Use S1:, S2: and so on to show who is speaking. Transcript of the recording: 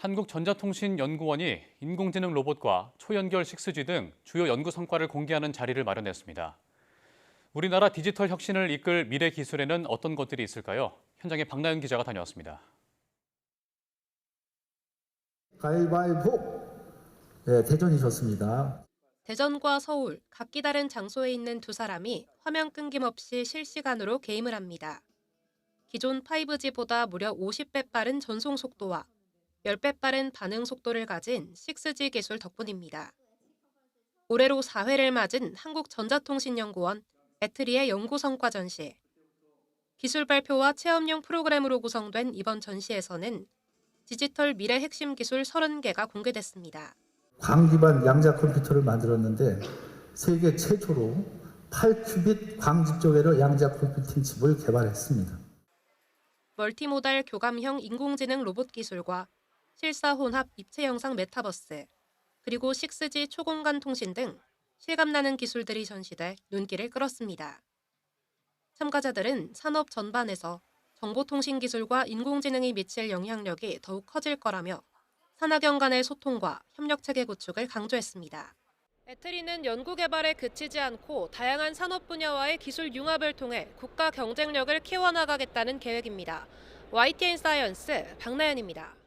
S1: 한국전자통신연구원이 인공지능 로봇과 초연결 6G 등 주요 연구 성과를 공개하는 자리를 마련했습니다. 우리나라 디지털 혁신을 이끌 미래 기술에는 어떤 것들이 있을까요? 현장에 박나연 기자가 다녀왔습니다.
S2: 가위바위보 네, 대전이셨습니다.
S3: 대전과 서울, 각기 다른 장소에 있는 두 사람이 화면 끊김없이 실시간으로 게임을 합니다. 기존 5G보다 무려 50배 빠른 전송 속도와 10배 빠른 반응 속도를 가진 6G 기술 덕분입니다. 올해로 4회를 맞은 한국전자통신연구원 애트리의 연구 성과 전시. 기술 발표와 체험용 프로그램으로 구성된 이번 전시에서는 디지털 미래 핵심 기술 30개가 공개됐습니다.
S2: 광 기반 양자 컴퓨터를 만들었는데 세계 최초로 8큐빗 광 집적외로 양자 컴퓨팅 칩을 개발했습니다.
S3: 멀티모달 교감형 인공지능 로봇 기술과 실사 혼합 입체 영상 메타버스, 그리고 6G 초공간 통신 등 실감나는 기술들이 전시돼 눈길을 끌었습니다. 참가자들은 산업 전반에서 정보통신 기술과 인공지능이 미칠 영향력이 더욱 커질 거라며 산학연 간의 소통과 협력 체계 구축을 강조했습니다. 애트리는 연구 개발에 그치지 않고 다양한 산업 분야와의 기술 융합을 통해 국가 경쟁력을 키워나가겠다는 계획입니다. YTN 사이언스 박나연입니다.